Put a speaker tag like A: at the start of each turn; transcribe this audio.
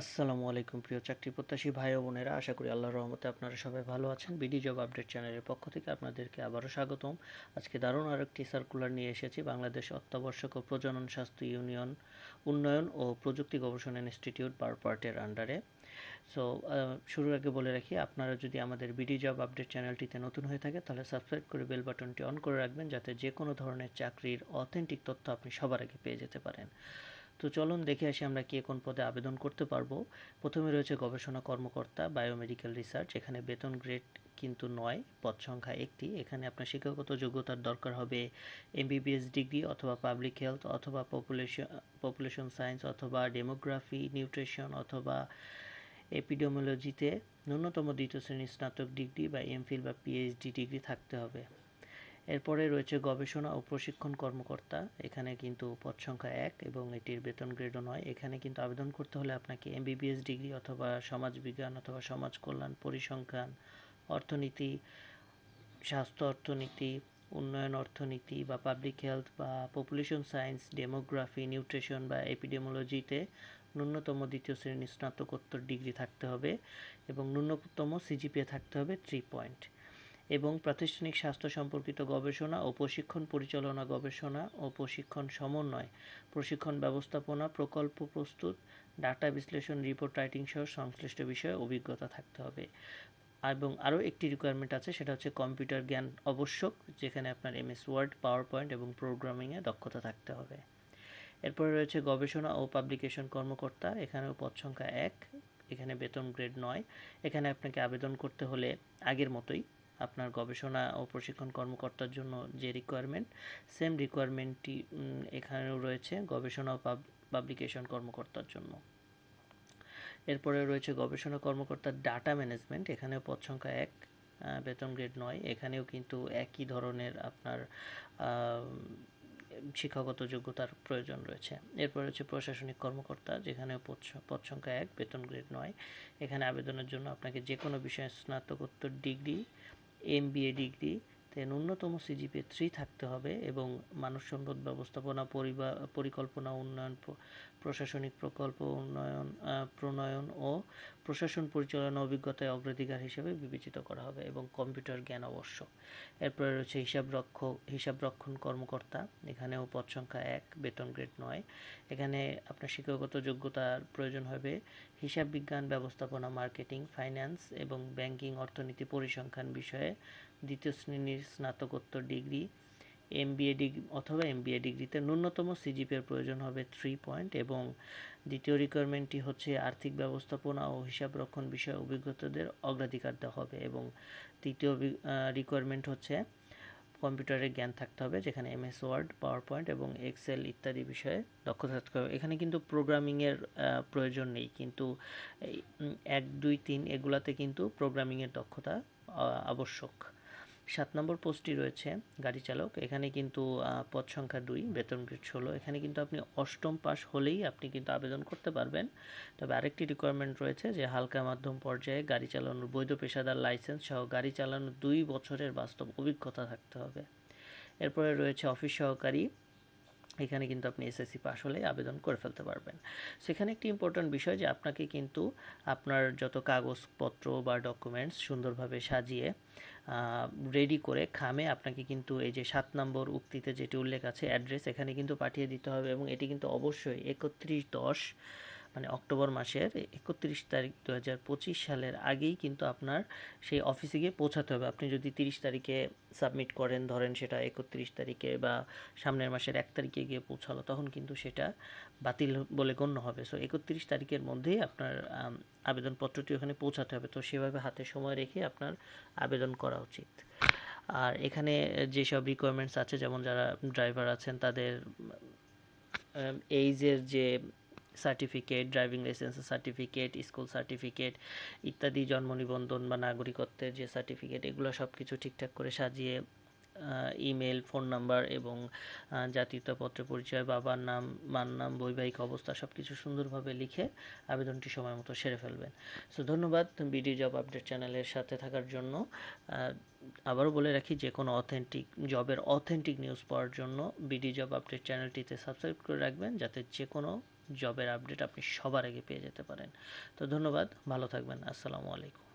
A: আসসালামু আলাইকুম, প্রিয় চাকরি প্রত্যাশী ভাই বোনেরা। আশা করি আল্লাহর রহমতে আপনারা সবাই ভালো আছেন। বিডি জব আপডেট চ্যানেলের পক্ষ থেকে আপনাদেরকে আবারও স্বাগতম। আজকে দারুণ আরেকটি সার্কুলার নিয়ে এসেছি। বাংলাদেশ অত্যাবশ্যক ও প্রজনন স্বাস্থ্য ইউনিয়ন উন্নয়ন ও প্রযুক্তি গবেষণা ইনস্টিটিউট পার্টের আন্ডারে সো শুরুর আগে বলে রাখি, আপনারা যদি আমাদের বিডি জব আপডেট চ্যানেলটিতে নতুন হয়ে থাকে, তাহলে সাবস্ক্রাইব করে বেল বাটনটি অন করে রাখবেন, যাতে যে কোনো ধরনের চাকরির অথেন্টিক তথ্য আপনি সবার আগে পেয়ে যেতে পারেন। তো চলুন দেখে আসি আমরা কে কোন পদে আবেদন করতে পারব। প্রথমে রয়েছে গবেষণা কর্মকর্তা বায়োমেডিক্যাল রিসার্চ এখানে বেতন গ্রেড কিন্তু নয়, পদ সংখ্যা একটি। এখানে আপনার শিক্ষাগত যোগ্যতার দরকার হবে এমবিবিএস ডিগ্রি অথবা পাবলিক হেলথ অথবা পপুলেশন পপুলেশন সায়েন্স অথবা ডেমোগ্রাফি নিউট্রিশন অথবা এপিডেমোলজিতে ন্যূনতম দ্বিতীয় শ্রেণির স্নাতক ডিগ্রি বা এমফিল বা পিএইচডি ডিগ্রি থাকতে হবে। এরপরে রয়েছে গবেষণা ও প্রশিক্ষণ কর্মকর্তা। এখানে কিন্তু পদ সংখ্যা এক এবং এটির বেতন গ্রেডও নয়। এখানে কিন্তু আবেদন করতে হলে আপনাকে এমবিবিএস ডিগ্রি অথবা সমাজবিজ্ঞান অথবা সমাজ কল্যাণ পরিসংখ্যান, অর্থনীতি, স্বাস্থ্য অর্থনীতি, উন্নয়ন অর্থনীতি বা পাবলিক হেলথ বা পপুলেশন সায়েন্স ডেমোগ্রাফি নিউট্রিশন বা এপিডেমোলজিতে ন্যূনতম দ্বিতীয় শ্রেণির স্নাতকোত্তর ডিগ্রি থাকতে হবে এবং ন্যূনতম সিজিপিএ থাকতে হবে থ্রি পয়েন্ট এবং প্রাতিষ্ঠানিক স্বাস্থ্য সম্পর্কিত গবেষণা ও প্রশিক্ষণ পরিচালনা গবেষণা ও প্রশিক্ষণ সমন্বয়, প্রশিক্ষণ ব্যবস্থাপনা, প্রকল্প প্রস্তুত, ডাটা বিশ্লেষণ রিপোর্ট রাইটিং সহ সংশ্লিষ্ট বিষয়ে অভিজ্ঞতা থাকতে হবে। এবং আরও একটি রিকোয়ারমেন্ট আছে, সেটা হচ্ছে কম্পিউটার জ্ঞান আবশ্যক, যেখানে আপনার এমএস ওয়ার্ড পাওয়ার পয়েন্ট এবং প্রোগ্রামিংয়ে দক্ষতা থাকতে হবে। এরপরে রয়েছে গবেষণা ও পাবলিকেশন কর্মকর্তা, এখানেও পদ সংখ্যা এক, এখানে বেতন গ্রেড নয়, এখানে আপনাকে আবেদন করতে হলে আগের মতোই আপনার গবেষণা ও প্রশিক্ষণ কর্মকর্তার জন্য যে রিকোয়ারমেন্ট সেম রিকোয়ারমেন্টটি এখানেও রয়েছে গবেষণা ও পাবলিকেশন কর্মকর্তার জন্য। এরপরে রয়েছে গবেষণা কর্মকর্তার ডাটা ম্যানেজমেন্ট এখানেও পদ সংখ্যা এক বেতন গ্রেড নয়। এখানেও কিন্তু একই ধরনের আপনার শিক্ষাগত যোগ্যতার প্রয়োজন রয়েছে। এরপর হচ্ছে প্রশাসনিক কর্মকর্তা যেখানে পদ সংখ্যা এক, বেতন গ্রেড নয়। এখানে আবেদনের জন্য আপনাকে যে কোনো বিষয়ে স্নাতকোত্তর ডিগ্রি এম বিএ ডিগ্রি তে ন্যূনতম সিজিপি থ্রি থাকতে হবে এবং মানব সম্পদ ব্যবস্থাপনা পরিকল্পনা উন্নয়ন প্রশাসনিক প্রকল্প উন্নয়ন প্রণয়ন ও প্রশাসন পরিচালনা অভিজ্ঞতায় অগ্রাধিকার হিসেবে বিবেচিত করা হবে এবং কম্পিউটার জ্ঞান অবশ্য এরপরে রয়েছে হিসাব রক্ষক হিসাব রক্ষণ কর্মকর্তা, এখানেও পদ সংখ্যা এক, বেতন গ্রেড নয়। এখানে আপনার শিক্ষাগত যোগ্যতার প্রয়োজন হবে হিসাব বিজ্ঞান ব্যবস্থাপনা, মার্কেটিং, ফাইন্যান্স এবং ব্যাংকিং অর্থনীতি পরিসংখ্যান বিষয়ে দ্বিতীয় শ্রেণির স্নাতকোত্তর ডিগ্রি এম ডিগ্রি অথবা এম ডিগ্রিতে ন্যূনতম সিজিপির প্রয়োজন হবে থ্রি পয়েন্ট এবং দ্বিতীয় রিকোয়ারমেন্টটি হচ্ছে আর্থিক ব্যবস্থাপনা ও হিসাব রক্ষণ বিষয়ে অভিজ্ঞতাদের অগ্রাধিকার দেওয়া হবে এবং তৃতীয় রিকোয়ারমেন্ট হচ্ছে কম্পিউটারের জ্ঞান থাকতে হবে, যেখানে এমএস ওয়ার্ড পাওয়ার পয়েন্ট এবং এক্সেল ইত্যাদি বিষয়ে দক্ষতা থাকতে হবে। এখানে কিন্তু প্রোগ্রামিংয়ের প্রয়োজন নেই, কিন্তু এক, দুই, তিন এগুলাতে কিন্তু প্রোগ্রামিংয়ের দক্ষতা আবশ্যক। সাত নম্বর পোস্টটি রয়েছে গাড়ি চালক। এখানে কিন্তু পদ সংখ্যা দুই, বেতন গ্রেড ষোলো। এখানে কিন্তু আপনি অষ্টম পাস হলেই আপনি কিন্তু আবেদন করতে পারবেন। তবে আরেকটি রিকোয়ারমেন্ট রয়েছে যে হালকা মাধ্যম পর্যায়ে গাড়ি চালানোর বৈধ পেশাদার লাইসেন্স সহ গাড়ি চালানোর দুই বছরের বাস্তব অভিজ্ঞতা থাকতে হবে। এরপরে রয়েছে অফিস সহকারী। এখানে কিন্তু আপনি এসএসসি পাস হলে আবেদন করে ফেলতে পারবেন। সেখানে একটি ইম্পর্ট্যান্ট বিষয় যে আপনাকে কিন্তু আপনার যত কাগজপত্র বা ডকুমেন্টস সুন্দরভাবে সাজিয়ে রেডি করে খামে আপনাকে কিন্তু এই যে সাত নম্বর উক্তিতে যেটি উল্লেখ আছে অ্যাড্রেস এখানে কিন্তু পাঠিয়ে দিতে হবে এবং এটি কিন্তু অবশ্যই একত্রিশ দশ মানে অক্টোবর মাসের একত্রিশ তারিখ দু হাজার পঁচিশ সালের আগেই কিন্তু আপনার সেই অফিসে গিয়ে পৌঁছাতে হবে। আপনি যদি তিরিশ তারিখে সাবমিট করেন, ধরেন সেটা একত্রিশ তারিখে বা সামনের মাসের এক তারিখে গিয়ে পৌঁছালো, তখন কিন্তু সেটা বাতিল বলে গণ্য হবে। সো একত্রিশ তারিখের মধ্যেই আপনার আবেদনপত্রটি ওখানে পৌঁছাতে হবে। তো সেভাবে হাতে সময় রেখে আপনার আবেদন করা উচিত। আর এখানে যেসব রিকোয়ারমেন্টস আছে, যেমন যারা ড্রাইভার আছেন, তাদের এইজের যে সার্টিফিকেট ড্রাইভিং লাইসেন্সের সার্টিফিকেট স্কুল সার্টিফিকেট ইত্যাদি, জন্ম নিবন্ধন বা নাগরিকত্বের যে সার্টিফিকেট এগুলো সব কিছু ঠিকঠাক করে সাজিয়ে ইমেল ফোন নাম্বার এবং জাতীয়তাপত্র পরিচয়, বাবার নাম, মার নাম, বৈবাহিক অবস্থা সব কিছু সুন্দরভাবে লিখে আবেদনটি সময় মতো সেরে ফেলবেন। সো ধন্যবাদ বিডি জব আপডেট চ্যানেলের সাথে থাকার জন্য। আবারও বলে রাখি যে কোনো অথেন্টিক জবের অথেন্টিক নিউজ পাওয়ার জন্য বিডি জব আপডেট চ্যানেলটিতে সাবস্ক্রাইব করে রাখবেন, যাতে যে কোনো জবের আপডেট আপনি সবার আগে পেয়ে যেতে পারেন। তো, ধন্যবাদ, ভালো থাকবেন, আসসালামু আলাইকুম।